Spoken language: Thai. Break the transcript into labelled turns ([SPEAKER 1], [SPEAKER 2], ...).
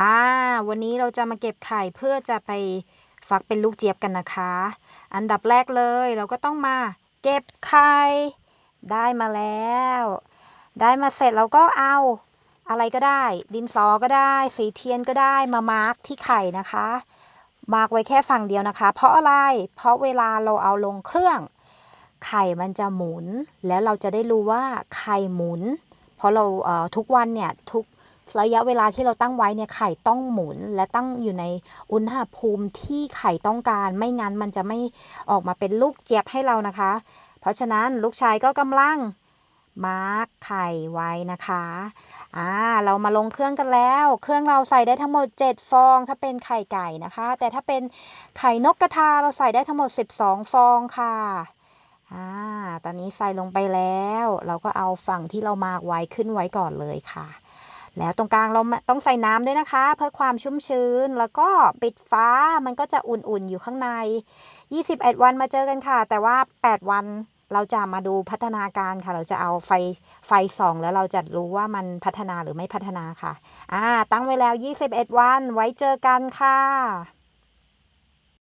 [SPEAKER 1] อ่า วันนี้เราจะมาเก็บไข่เพื่อจะไปฟักเป็นลูกเจี๊ยบกันนะคะ อันดับแรกเลยเราก็ต้องมาเก็บไข่ได้มาแล้ว ได้มาเสร็จเราก็เอาอะไรก็ได้ ดินสอก็ได้ สีเทียนก็ได้มามาร์กที่ไข่นะคะ มาร์กไว้แค่ฝั่งเดียวนะคะ เพราะอะไร เพราะเวลาเราเอาลงเครื่อง ไข่มันจะหมุน แล้วเราจะได้รู้ว่าไข่หมุน เพราะเราเทุกวันเนี่ยทุก ระยะเวลาที่เราตั้งไว้เนี่ยไข่ต้องหมุน และตั้งอยู่ในอุณหภูมิที่ไข่ต้องการ ไม่งั้นมันจะไม่ออกมาเป็นลูกเจี๊ยบให้เรานะคะ เพราะฉะนั้นลูกชายก็กำลังมาร์กไข่ไว้นะคะ อ่า เรามาลงเครื่องกันแล้ว เครื่องเราใส่ได้ทั้งหมด 7 ฟอง ถ้าเป็นไข่ไก่นะคะ แต่ถ้าเป็นไข่นกกระทาเราใส่ได้ทั้งหมด 12 ฟองค่ะ อ่า ตอนนี้ใส่ลงไปแล้ว เราก็เอาฝั่งที่เรามาร์กไว้ขึ้นไว้ก่อนเลยค่ะ แล้วตรงกลางเราต้องใส่น้ำด้วยนะคะ เพื่อความชุ่มชื้น แล้วก็ปิดฟ้ามันก็จะอุ่นๆอยู่ข้างใน 21 วันมาเจอกันค่ะ แต่ว่า 8 วันเราจะมาดูพัฒนาการค่ะ เราจะเอาไฟไฟส่อง แล้วเราจะรู้ว่ามันพัฒนาหรือไม่พัฒนาค่ะ อ่า ตั้งไว้แล้ว 21 วันไว้เจอกันค่ะ